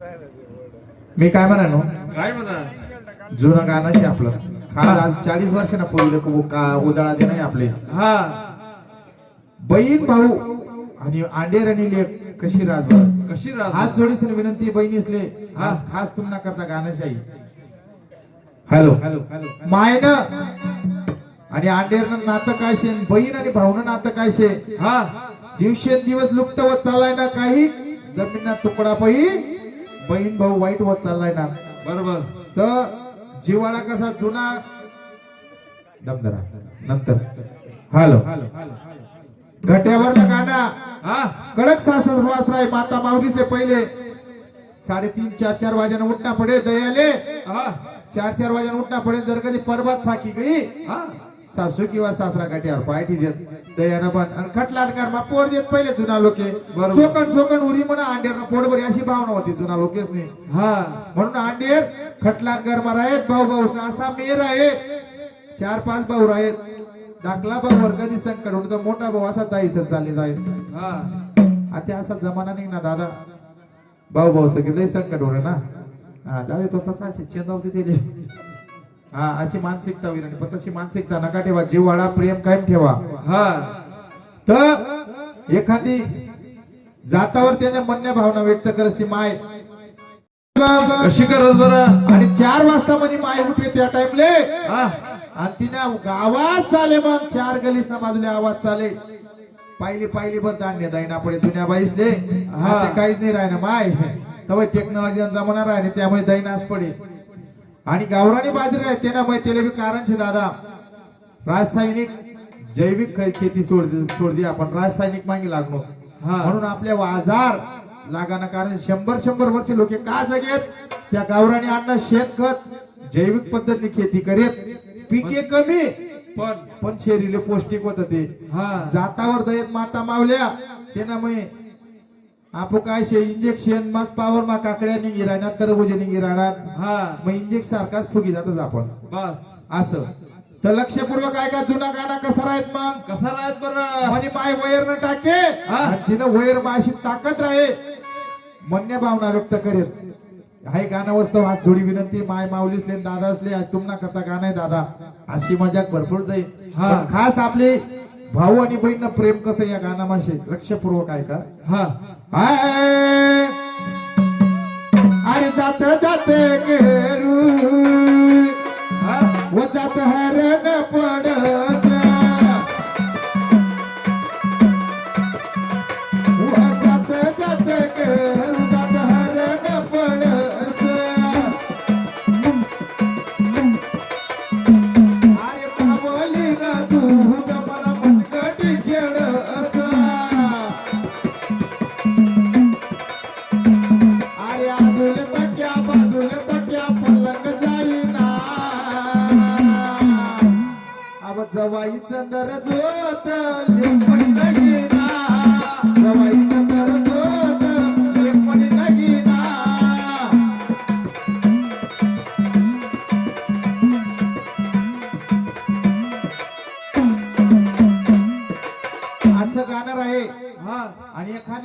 मी काय म्हणानो काय म्हणा जुनं गाणं शे आपलं. खास आज चाळीस वर्षांना पूर्वी का उजाळा दे नाही आपले. हा. बहीण भाऊ आणि आंडेर आणि लेख कशी राजवर कशी हात राहत जोडीस विनंती बहिणीसले हा. आज खास तुम्हाला करता गाणंशाही. हॅलो. हॅलो. मायनं आणि आंडेरनं नातं काय शे? बहीण आणि भाऊनं नातं काय शे? दिवसेंदिवस लुप्त होत चाललाय ना काही? जमीन तुकडा पही बहीण भाऊ वाईट होत चाललाय ना. बरोबर. तर जिवाळा कसा जुना? दमदरा नंतर. हॅलो. घट्यावरला गाणं हा? कडक सासर वासराय माता माऊलीचे पहिले. साडेतीन चार चार वाजन उठना पडे दयाले. चार चार वाजन उठना पडे जर कधी परबात फाकी गई. सासू किंवा सासरा गाठ्यावर पाय देत दयानं पण. आणि खटलात कर मा पोर देत पहिले जुना लोके. चोकन चोकन उरी म्हणा अंडेर पोट बरी अशी भावना होती जुना लोकेच नाही हा. म्हणून अंडेर खटलात गरमार आहेत भाऊ भाऊ असा मेर आहे. चार पाच भाऊ आहेत. दाखला भाऊ वर कधी संकट होतं तर मोठा भाऊ असा दाई चालले जाईल. आता असा जमाना नाही ना दादा. भाऊ भाऊ सगळे संकट होणार ना. हा दादा तो तसा चेंदावते ते हा अशी मानसिकता होईल आणि पण तशी मानसिकता नका ठेवा. जीव वाढा प्रेम कायम ठेवा. हा. तर एखादी जातावर त्याने म्हणण्या भावना व्यक्त करशी माय. कशी करत बरं? आणि चार वाजता मध्ये माय उठे त्या टाइमले हा. आणि तिने आवाज चाले मग. चार गलीस ना बाजूला आवाज चाले. पाहिली पाहिली बर दांडे दाईना पडे जुन्या बाईसले. हा. हा. ते काहीच नाही राहिना माय. तव टेक्नॉलॉजी जमाना राहिने त्यामुळे दैनास पडे. आणि गावरानी बाजरी आहे त्यांना माहिती त्याला बी कारण छे दादा. रासायनिक जैविक खेती सोड सोड दी आपण. रासायनिक मागे लागलो. म्हणून आपल्या आजार लागाना कारण शंभर शंभर वर्ष लोक का जगेत? त्या गावरानी अन्न शेणखत जैविक पद्धतीने खेती करेत. पिके कमी. पण पण शरीर पौष्टिक होत ते. जातावर दयत माता मावल्या. त्यामुळे आपण काय शे इंजेक्शन मग पावर मा काकड्या निघी राहणार तरबुजे निघी राहणार मग इंजेक्शन सारखाच फुगी जातच आपण. बस. असं. तर लक्षपूर्वक आहे का जुना गाणं कसा राहत मग? कसा राहत बरं? म्हणे माय वयर न टाके तिनं वयर माशी ताकद राहे. म्हणण्या भावना व्यक्त करेल. हाय गाणं वस्तव हात जोडी विनंती माय माऊलीसले दादा असले आज तुम्हाला करता गाणं आहे दादा. अशी मजाक भरपूर जाईल. खास आपले भाऊ आणि बहीण प्रेम कसं या गाण्यामाशे लक्षपूर्वक आहे का हा. अरे जात जात गेरू. व जात हरण पडत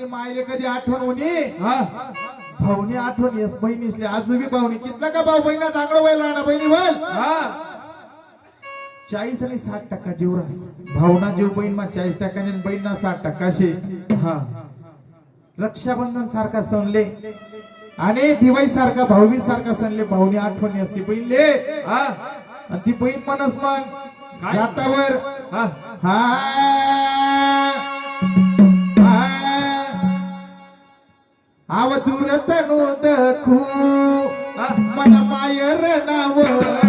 एखादी मायले कधी आठवण होणी? हा. भाऊनी आठवण येस बहिणीसले. आजोबी भाऊनी कितला का भाऊ बहिणा चांगलं वय राहणार बहिणी हा. चाळीस आणि साठ टक्का जीव रास. भावना जीव बहीण मा चाळीस टक्का आणि बहीण ना साठ टक्का शे हा. रक्षाबंधन सारखा सणले. आणि दिवाळी सारखा भाऊबी सारखा सणले. भाऊनी आठवणी असते बहीणले. हा. आणि ती बहीण म्हणस मग काय? रातावर हा. हा हा. आव दूर तनु दखू मन मायर नावड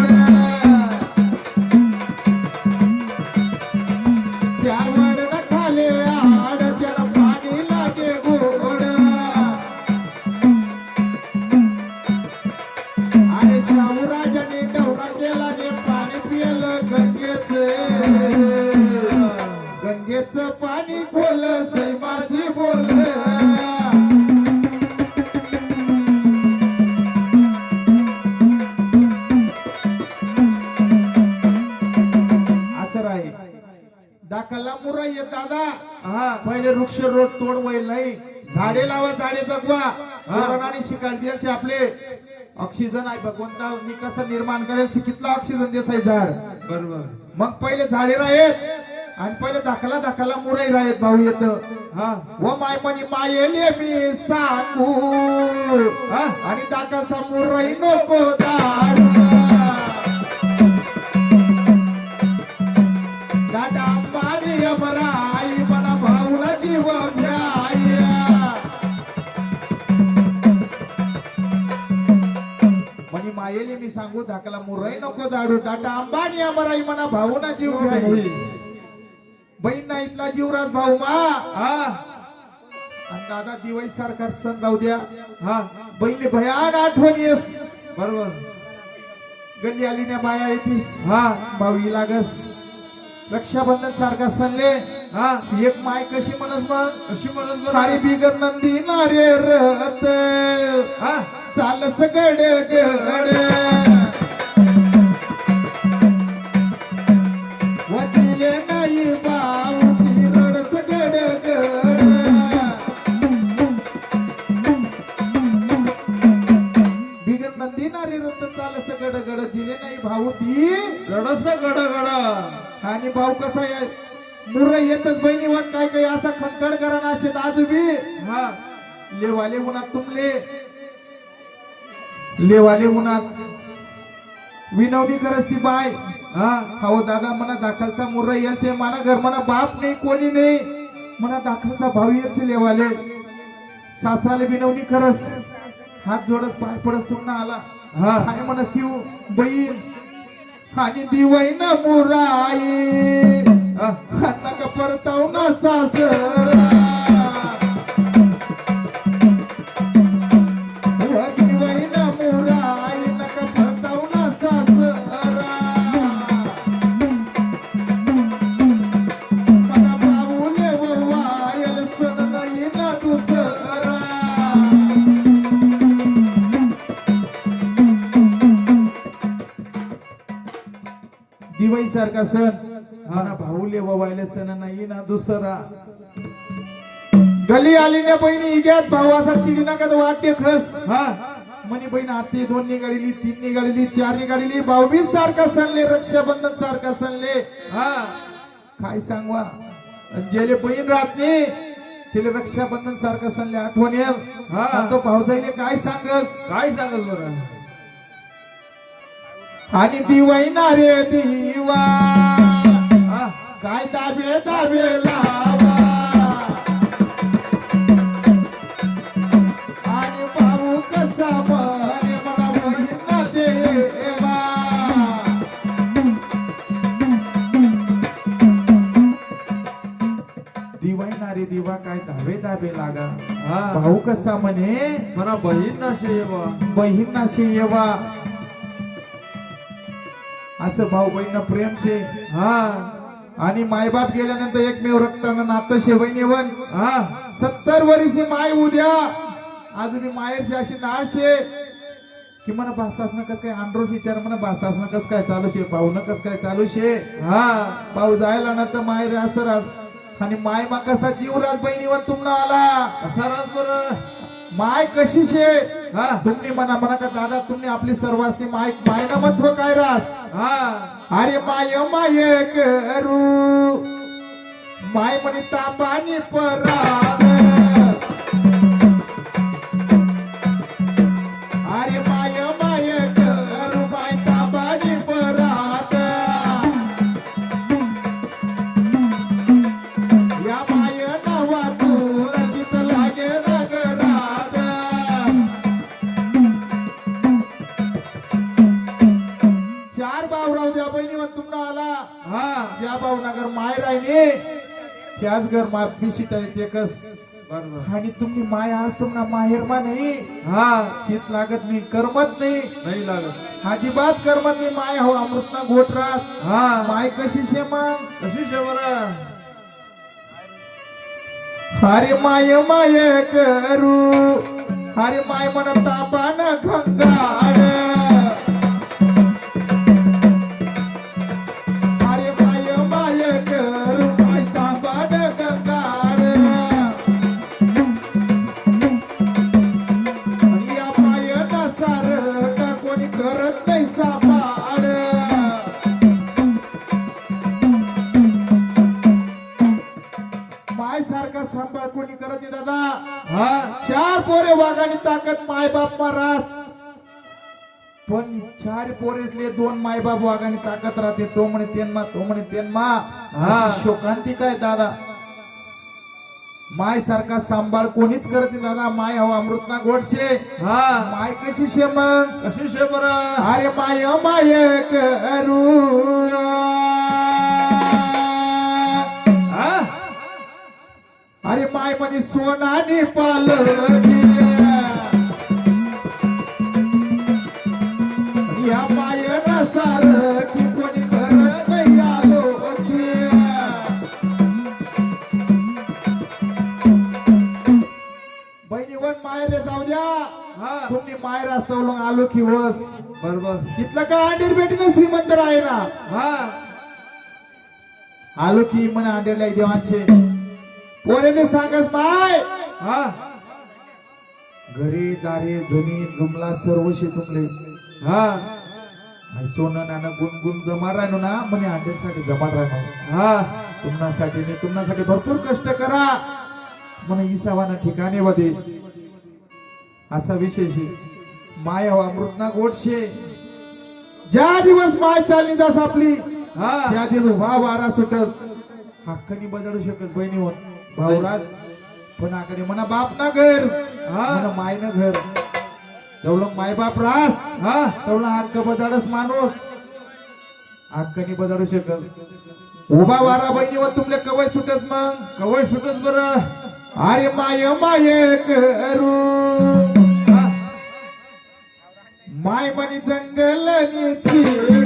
मुरा येत दादा. हा. पहिले वृक्ष रोड तोड वैल नाही. झाडे लावा झाडे जगवा. आणि शिकाळ द्यायचे आपले. ऑक्सिजन आहे भगवंता मी कसं निर्माण करेल कितला ऑक्सिजन देसाय झाड? बरोबर. मग पहिले झाडे राहेत. आणि पहिले दाखला दाखला मुरई राहेत भाऊ येत. हा. व माय म्हणी मायेले मी सांगू. हा. आणि दाखलचा मुरई नको दारू. मायेले मी सांगू धाकला मुरई नको दाडू. दाटा अंबानी अमराई म्हणा भाऊना जीव घ्याय बहीण ना इथला जीवराज भाऊ मा. हा. आणि दादा दिवाळी सारखा सण राहू द्या. हा. बहिणी भयान आठवण येस. बरोबर. गल्ली आली ना बाया येतीस हा. भाऊ लागस. रक्षाबंधन सारखा सणले हा. एक माय कशी म्हणत मग? कशी म्हणत बरं? बिगर नंदी नारे रत हा. चालस गड गड. वदिले नाही बाऊ ती रडस गड. गड रत चालस गड गड. दिले नाही भाऊ ती. गडस गड गड. आणि भाऊ कसा आहे? मुर येतच बहिणी वाट काय काय असा खणखड करा ना शेत आजूबी हा. लेवाले उन्हात तुमले. लेवाले उन्हात. विनवणी करस ती बाय. हा? हो दादा मना दाखलचा मुर्रा यायचे मना घर मना बाप नाही कोणी नाही. मना दाखलचा भाऊ यायचे लेवाले. सासराले विनवणी करस. हात जोडस पाय पडस सुमना आला. हा. काय म्हणस ती बहीण. आणि दिवाई ना मुराई. हा. नका परताव ना सासरा. सारखा सण. म्हणा भाऊले ववायले सण नाही ना दुसरा. गली आली ना बहिणी इग्यात भाऊ असा चिडी नका तर वाटते खस. हा. म्हणे बहीण आते दोन निघालेली तीन निघालेली चार निघालेली भाऊबीज सारखा सणले रक्षाबंधन सारखा सणले हा. काय सांगवा? ज्याले बहीण राहत नाही त्याला रक्षाबंधन सारखा सणले आठवण येईल हा. तो भाऊजाईले काय सांगत काय सांगत बरं? आणि दिवाई ना रे दिवा. काय दाबे दाबे लावा. आणि भाऊ कसा म्हणे मला बहीण देवा. काय दाबे दाबे लागा. हा. भाऊ कसा म्हणे? बहीण ना शेवा बहीण नाशी येवा असं भाऊ बहीण प्रेम शे. हा. आणि मायबाप गेल्यानंतर एकमेव रक्तानं नातं शे बहिणीवन हा. सत्तर वर्षी माय उद्या. अजून मायरशी अशी नाळशे की म्हणा भासासनं कस काय आंड्रोट विचार म्हणा भासासनं कस काय चालू शे? पाहुणं कस काय चालू शे? हा. पाऊ जायला ना तर मायर असं आणि माय मा कसा जीव राज बहिणीवर तुम्हाला आला. असा राज बरं? माय कशी शे हा. तुम्ही म्हणा म्हणा का दादा तुम्ही आपली सर्वांची माय माय न महत्त्व काय रास? हा. अरे माय माय करू. माय म्हणे तांबानी पराग. घर मा पिशीत आहे ते कस? बरोबर. आणि तुम्ही माय आज तुम्हाला माहेरमा नाही हा. शीत लागत नाही करमत नाही. नाही लागत. अजिबात करमत नाही माय हो अमृतना घोट राहत. हा. माय कशी शे मग कशी शेवरा अरे माय माय करू. अरे माय म्हणत तांबान खंगाड अरे वाघाने ताकद मायबाप महाराज. पण चार पोरेतले दोन मायबाप वाघाने ताकद राहते. तो म्हणे तेनमा तो म्हणे तेनमा हा. अशी शोकांती काय दादा? माय सारखा सांभाळ कोणीच करत नाही दादा. माय हवा अमृतना गोडशे. हा. माय कशी शे मग कशी शे बरं अरे माय माय करू हा. अरे माय म्हणे सोनाने पालखी सवलंग आलो की वस. बरोबर. तिथलं काय अंडीर भेटीने श्रीमंत आहे ना? हा. आलो की म्हणे अंडेरला देवांचे. पोरेने सांगत माय! हा. घरी दारे जमीन जुमला सर्व तुमले हा. सोनं नाणं गुणगुण जमा राहिलो ना म्हणे अंडेसाठी जमा राहिलो हा. तुम्हासाठी नाही तुम्हासाठी भरपूर कष्ट करा. म्हणे इसावाना ठिकाणे वदे असा विशेष आहे. माय हो अमृतना गोडशे. ज्या दिवस माय चालली जास आपली त्या दिवस उभा वारा सुटत हक्कनी बजाडू शकत बहिणीवर भाऊराज पण आकडे म्हणा बाप ना घर. म्हणा माय ना घर. तेवढं माय बाप रास. तेवढा हक्क बजाडच माणूस. हक्कनी बजाडू शकत उभा वारा बहिणीवर तुमले कवय सुटस मग? कवय सुटत बरं. अरे माय माय करू. माय मनी जंगल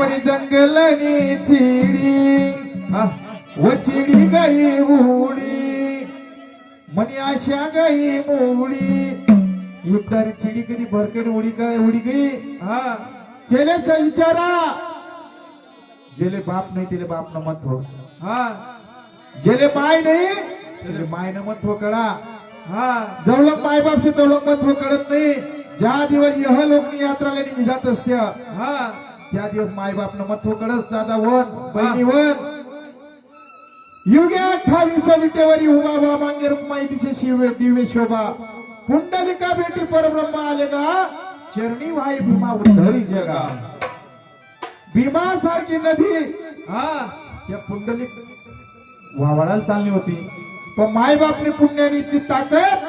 म्हणे जंगलनी चिडी. हा. व चिडी गाई उडी म्हणे आशा गाई मोडी. एकदारी चिडी कधी भरकन उडी काय उडी गई हा. त्याला विचारा जेले बाप नाही त्याला बाप न मत हो. हा जेले माय नाही त्याले माय न मत हो कळा. हा. जवळक माय बापशी तवलक मत हो कळत नाही. ज्या दिवस यह लोक यात्राला निघात असत्या हा. त्या दिवस माय बाप न हो कळस दादा वन बहिणी वन. युगे अठ्ठावीस विटेवरी उभा बा मांगे रुक्माई दिशे शिव दिव्य शोभा. पुंडलिका भेटी परब्रह्म आले का? चरणी वाई भीमा उद्धरी जगा. भीमा सारखी नदी. हा. त्या पुंडलिक वावडाला चालली होती. पण माय बापने पुण्याने इतकी ताकद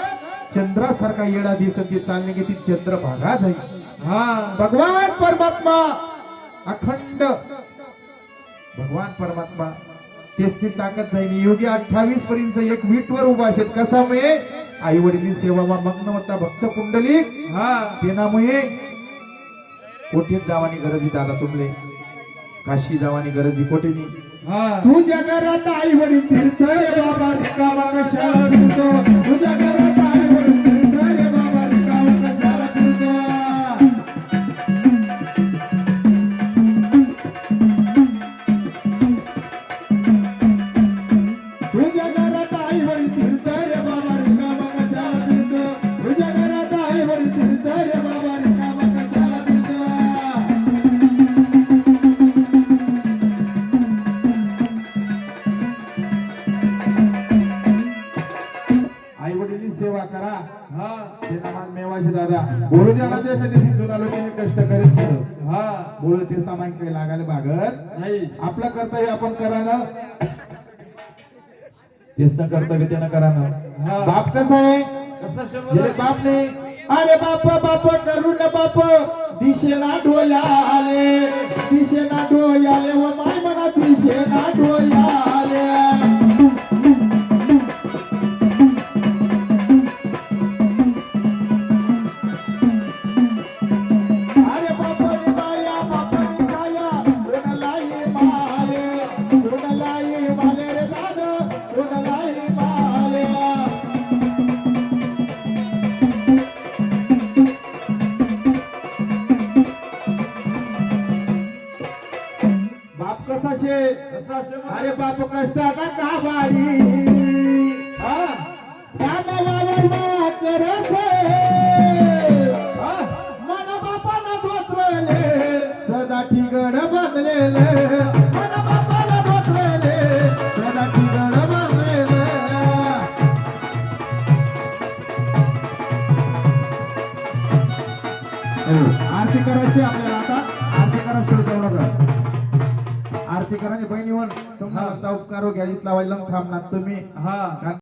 चंद्रासारखा येडा दिसत ती चालली की ती चंद्रभागा जाईल हा. भगवान परमात्मा अखंड. भगवान परमात्मा तेच ती ताकद जाईल योगी अठ्ठावीस पर्यंत एक वीटवर उभा आहेत. कसामुळे आई वडील सेवा मग्न होता भक्त हा. तेनामुळे कोठेच जावानी गरज दादा तुमले? काशी जावानी गरज कोठेनी हा. तुझ्या घरात आई वडील तीर्थ बाबा रिकामा कशाला? सेवा करा. हा. ते मेवाशे दादा. बोलू द्या ना देशा देशी जुना लोकांनी कष्ट करीत शिरो हा. बोलू ते सामान काही लागायला भागत नाही. आपलं कर्तव्य आपण करा ना तेच तर कर्तव्य त्यानं करा ना. बाप कसा आहे? कसं बाप नाही अरे बाप बाप करू ना बाप दिशेना डोल्या आले दिशेना डोयाले व माय म्हणा दिशेना डोयाले